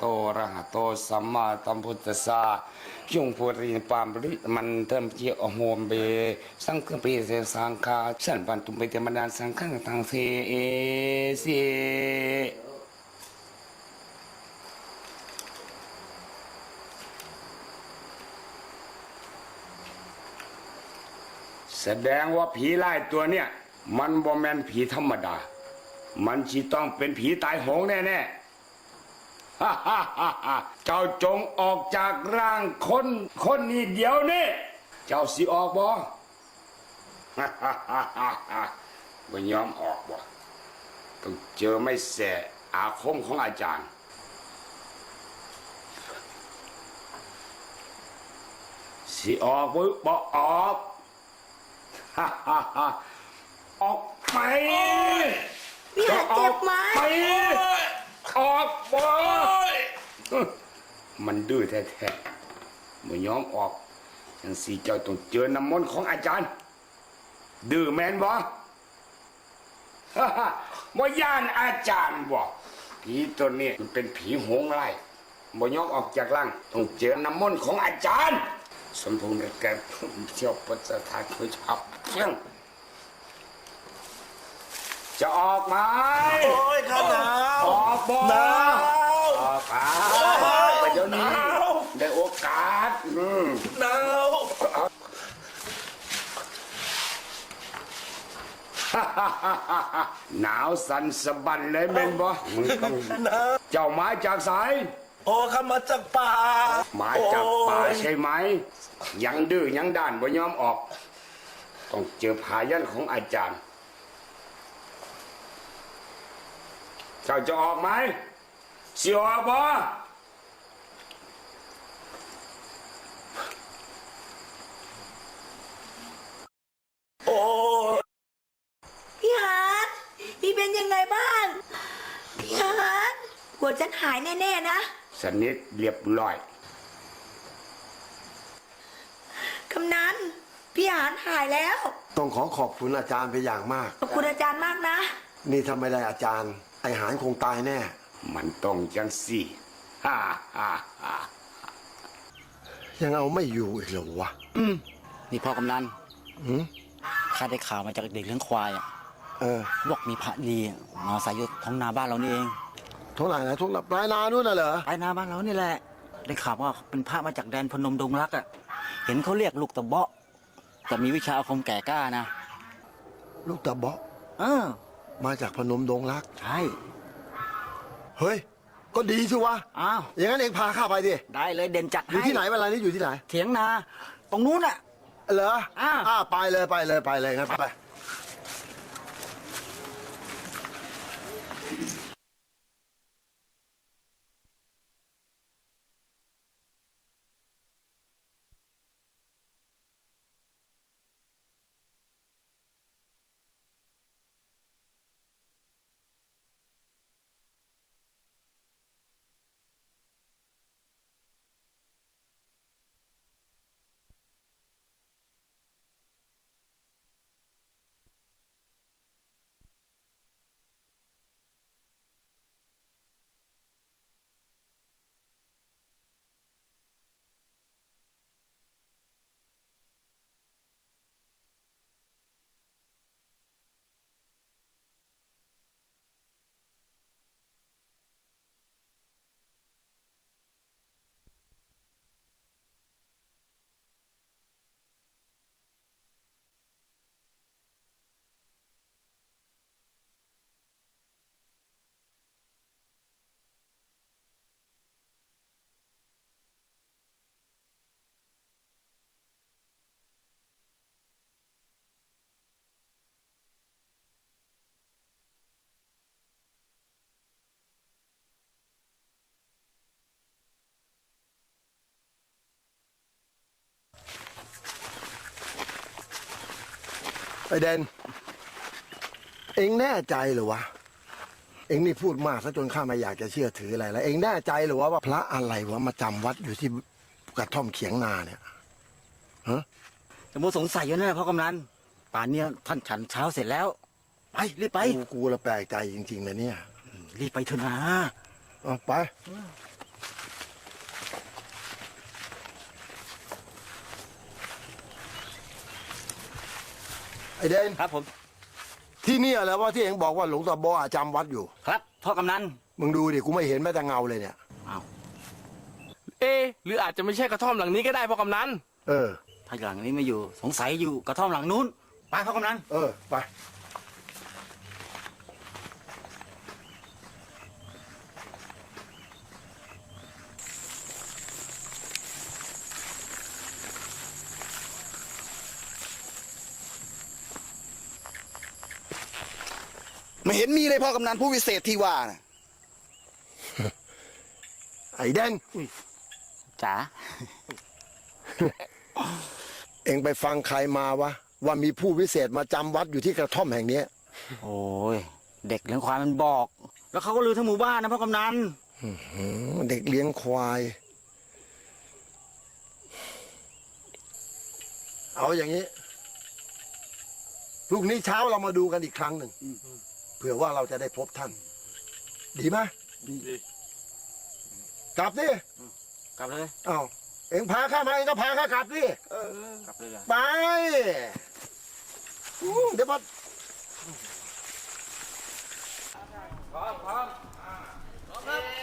โตอระหะโตสัมมาสัมพุทธัสสะยงพุริปามริมันเติมเจียอโหมเบ สังฆเปเสสังฆาสันปันตุเปเตมนาสังฆังทังเทเอเสแสดงว่าผีไล่ตัวเนี่ย มันบ่แมนผีธรรมดา มันจีต้องเป็นผีตายโหงแน่ๆ เจ้าจงออกจากร่างคนคนนี้เดี๋ยวนี้ เจ้าสิออกบ่ฮ่าฮ่าฮ่าฮ่าฮ่าไม่ยอมออกบ่ ต้องเจอไม่แสอาคมของอาจารย์ สิออกบ่บ่ออกฮ่าฮ่าฮ่าออกไปพี่หาเจ็บไหม ไป ออกบอมันดื้อแท้ๆไม่ยอมออกยังสีเจ้าต้องเจอน้ำมนต์ของอาจารย์ ดื้อแมนบ่บ่ย่านอาจารย์บ่ผีตัวนี้มันเป็นผีหงไล่บ่ยอมออกจากร่างต้องเจอน้ำมนต์ของอาจารย์ สมพงษ์ในแก่เที่ยวปัสสถานคุยชับเที่ยงจะออกไหม หนาวออกไปไปเดี๋ยวนี้หนาวได้โอกาสอืมหนาวหนาวสั่นสะบันเลยเมนบ่มึงต้องเจ้ามาจากสาย โอ้ข้ามาจากป่ามาจากป่าใช่ไหม ยังดื้อยังด้านบ่ยอมออก ต้องเจอพายันของอาจารย์ เจ้าจะออกไหมสิออกบ่โอ้ยพี่ฮาร์ดพี่เป็นยังไงบ้าง พี่ฮาร์ดปวดฉันหายแน่ๆนะ สนิทเรียบร้อย กำนัน พี่ฮาร์ดหายแล้ว ต้องขอขอบคุณอาจารย์ไปนอย่างมาก ขอบคุณอาจารย์มากนะ นี่ถ้าไม่ได้อาจารย์ ไอหารคงตายแน่ มันต้องจังสี่ฮ่าฮ่าฮ่ายังเอาไม่อยู่อีกเหรอวะนี่พ่อกำนันหืมข้าได้ข่าวมาจากเด็กเลี้ยงควายอะเออบอกมีพระดีอะมาอาศัยอยู่ท้องนาบ้านเรานี่เองท้องไหนนะท้องปลายนานู่นน่ะเหรอไปนาบ้านเรานี่แหละ ได้ข่าวว่าเป็นพระมาจากแดนพนมดงรักอะเห็นเขาเรียกลูกตะเบาะแต่มีวิชาอาคมแก่กล้านะ ลูกตะเบาะเออ มาจากพนมดงรัก ใช่ เฮ้ย ก็ดีสิวะ อ้าว อย่างนั้นเองพาข้าไปดิ ได้เลยเด่นจัดอยู่ที่ไหนเวลานี้อยู่ที่ไหน เถียงนา ตรงนู้นอะ เหรออ่าอ่าไปเลยไปเลยไปเลยงั้นไป ไอเดน เองแน่ใจเหรือวะ เองนี่พูดมากซะจนข้าไม่อยากจะเชื่อถืออะไรแล้ว เองแน่ใจเหรือวะว่าพระอะไรวะมาจำวัดอยู่ที่กระท่อมเขียงนาเนี่ย แต่โมสงสัยอยู่นะพ่อกำนันป่านเนี้ยท่านฉันเช้าเสร็จแล้ว ไปรีบไป กูกูละแปลกใจจริงๆนะเนี่ยรีบไปเถอะนะ เอาไป ไอเดนครับผม ที่เนี่ยแหล้วว่าที่เองบอกว่าหลวงตาบอจำวัดอยู่ ครับพ่อกำนันมึงดูดิกูไม่เห็นแม้แต่เงาเลยเนี่ย อ้าวเอะหรืออาจจะไม่ใช่กระท่อมหลังนี้ก็ได้พ่อกำนันเออ ถ้าหลังนี้ไม่อยู่ สงสัยอยู่กระท่อมหลังนู้นไปพ่อกำนัน เออ ไป ไม่เห็นมีเลยพ่อกำนันผู้วิเศษที่ว่านะไอเดนจ๋าเองไปฟังใครมาวะว่ามีผู้วิเศษมาจำวัดอยู่ที่กระท่อมแห่งเนี้ย โอ้ย เด็กเลี้ยงควายมันบอก แล้วเขาก็ลือทั้งหมู่บ้านนะพ่อกำนันอืมเด็กเลี้ยงควาย เอาอย่างนี้พรุ่งนี้เช้าเรามาดูกันอีกครั้งหนึ่ง เผื่อว่าเราจะได้พบท่าน ดีไหมกลับดิกลับเลยเอาวเอ็งพาข้ามาเอ็งก็พาข้ากลับดิกลับเลยเหรอไปอืมเดี๋ยวพอเ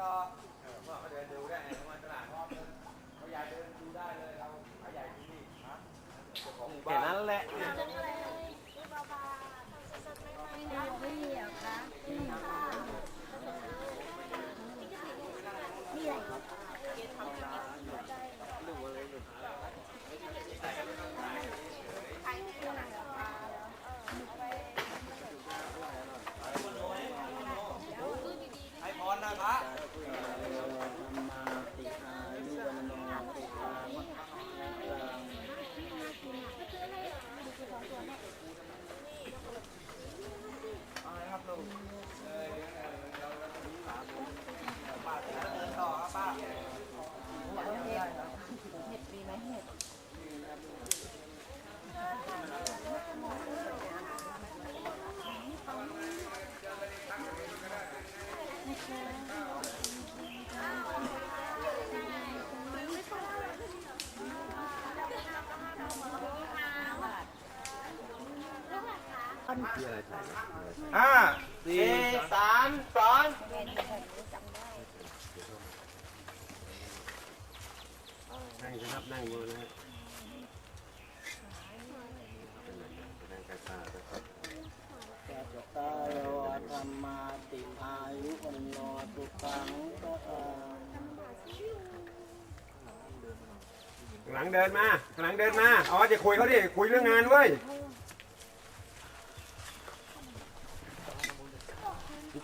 ต่อเออพ่อเขาเดินดูได้ไงมาตลาดพ่อเดินเขายายเดินดูได้เลยเราขายใหญ่ที่นี่ฮะเจ้าของหมู่บ้านแค่นั้นแหละ มีอะไร ห้าสี่สามสองตาโยธรรมาติอายุวันโนสุขังพระรังหลังเดินมาหลังเดินมา อ๋อจะคุยเขาดิ คุยเรื่องงานเว้ย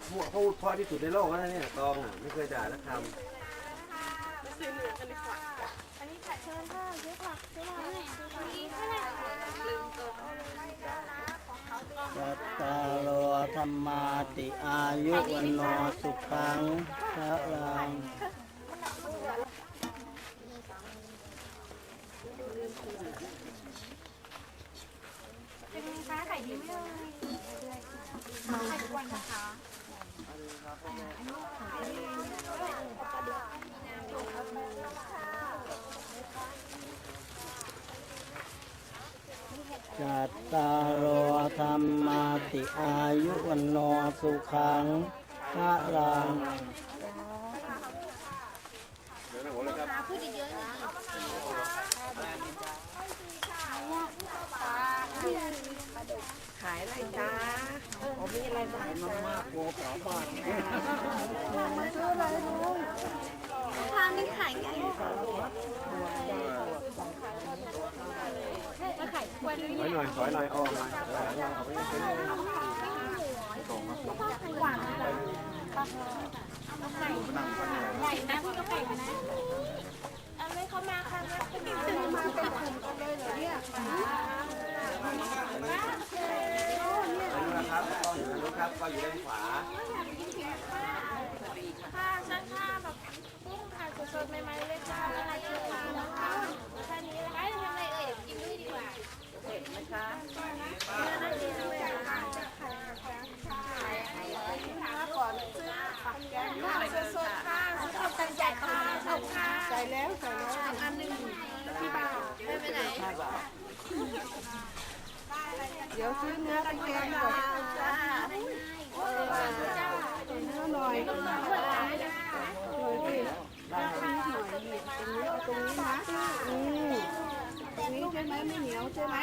พูดพูด เพราะที่สุดในโลกแล้วนะเนี่ยตองอะไม่เคยด่าสักคำสัตตาโลธรรมาติอายุวันโนสุขังพระรังเป็นไงคะไข่ดีไหมเอ่ยไข่ทุกวันนะคะ จัตตาโลธรรมาติอายุวันโนสุขังพระรังขายอะไรจ้า มมีอะไรบ้างจ้าทางนี้ขายไงมาไข่ทุกวันเลยถอยหน่อยถอยหน่อยออกมาใหญ่นะพูดกับไก่นะเอาไม่เข้ามาค่ะมาเป็นตื่นมาเป็นกลุ่มกันเลยเหรอเนี่ยนะครับก็อยู่ทาง นู้นครับ ก็อยู่ด้านขวา ค่ะฉันค่ะแบบกุ้งค่ะสดๆใหม่ๆเลยค่ะอะไรเอ่ยนะคะแค่นี้นะคะทำไรเอ่ยกินด้วยดีกว่าเผ็ดนะคะเนื้อน่ากินเลยค่ะก่อนซื้อผักแกงสดๆค่ะสดๆกันใหญ่ค่ะสดค่ะใส่แล้วใส่แล้วอันนึงพี่บ่าวไม่ไปไหน เดี๋ยวซื้อเนื้อไปแกงก่อนจ้าเออจ้าเนื้อหน่อยหน่อยสิราคาหน่อยตรงนี้ตรงนี้นะอืมตรงนี้ใช่ไหมไม่เหนียวใช่ไหม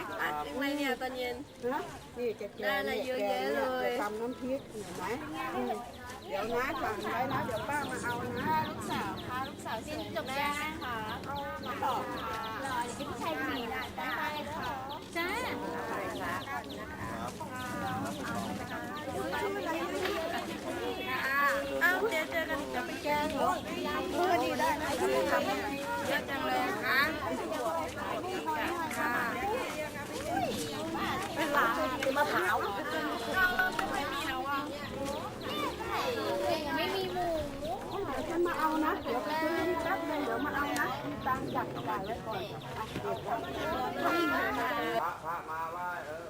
ยังไงเนี่ยตอนเย็นนะนี่จะแกงเนี่ยแกงเนี่ยจะตำน้ำพริกเห็นไหมอืมเดี๋ยวนะสั่งไว้นะเดี๋ยวป้ามาเอานะลูกสาวค่ะลูกสาวเรียนจบแล้วค่ะเอามาต่อค่ะรอเดี๋ยวพี่ชายมีนะได้ค่ะจ้า อ้าวเดี๋ยวเจอกันจะไปแกงเหรอเออดีได้ได้ทำเยอะจังเลยค่ะเป็นหลานเป็นมะพร้าวไม่มีแล้วอะไม่มีหมูเดี๋ยวฉันมาเอานะ เดี๋ยวไปซื้อแป๊บนึงเดี๋ยวมาเอานะมีตังค์จัดจ่ายไว้ก่อน พระพระมาไหว้เออ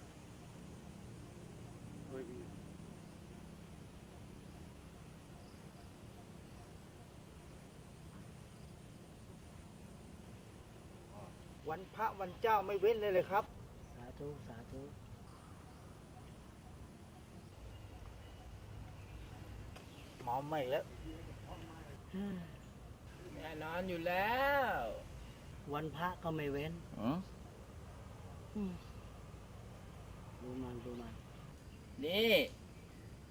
วันพระวันเจ้าไม่เว้นเลยเลยครับ สาธุสาธุหมอมไม่แล้วแน่นอนอยู่แล้ว วันพระก็ไม่เว้นดูมันดูมันนี่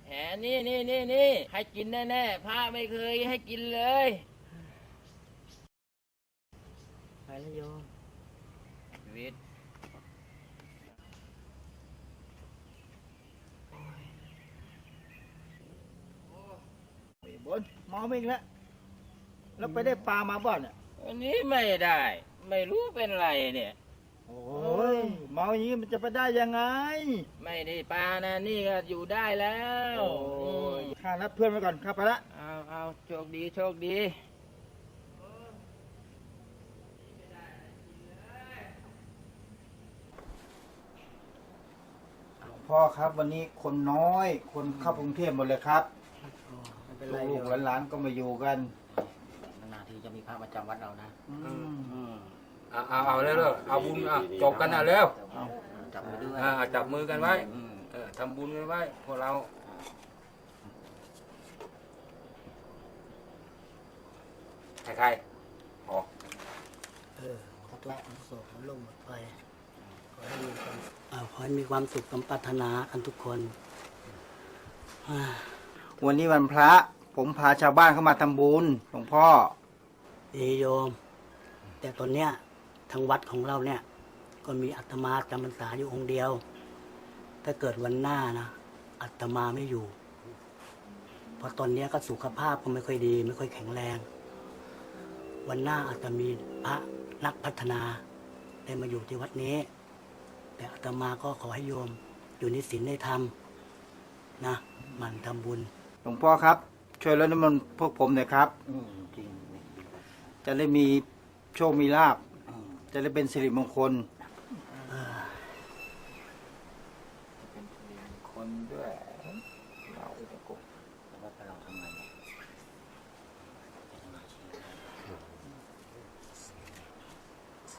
แหนี่นี่นี่นี่ให้กินแน่ๆพระไม่เคยให้กินเลย ไปแล้วโยม ชีวิตบนหมอมอีกแล้วแล้วไปได้ปลามาบ่อนอะวันนี้ไม่ได้ ไม่รู้เป็นไรเนี่ย โอ้ยเมาอย่างนี้มันจะไปได้ยังไงไม่ได้ปลานะนี่ก็อยู่ได้แล้วโอ้ยข้านัดเพื่อนไว้ก่อนข้าไปละเอาเอาโชคดีโชคดี พ่อครับ วันนี้คนน้อย คนเข้ากรุงเทพหมดเลยครับไม่เป็นไรลูกๆหลานๆก็มาอยู่กัน นานๆทีจะมีพระมาจำวัดเรานะเอาเอาเอาแล้วๆเอาบุญอะจบกันอะแล้วจับมือด้วยอ่าจับมือกันไว้อืมเออทำบุญกันไว้พวกเราใครๆอ๋อขอทุกข์โศกมันลงหมดไป ขอให้มีความอ่าขอให้มีความสุขสมปรารถนากันทุกคนอ่าวันนี้วันพระ ผมพาชาวบ้านเข้ามาทำบุญหลวงพ่อดีโยม แต่ตอนเนี้ยทางวัดของเราเนี่ย ก็มีอาตมาจำพรรษาอยู่องค์เดียว ถ้าเกิดวันหน้านะอาตมาไม่อยู่ เพราะตอนเนี้ยก็สุขภาพก็ไม่ค่อยดี ไม่ค่อยแข็งแรง วันหน้าอาจจะมีพระนักพัฒนาได้มาอยู่ที่วัดนี้ แต่อาตมาก็ขอให้โยมอยู่ในศีลในธรรมนะหมันทำบุญ หลวงพ่อครับ ช่วยรดน้ำมันต์พวกผมหน่อยครับ อืมจริงจะได้มีโชคมีลาบอืมจะได้เป็นสิริมงคล คนด้วยแล้ววัดเราทำไงเนี่ย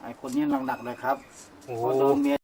ไอ้คนนี้หนักๆเลยครับเพราะโดนเมีย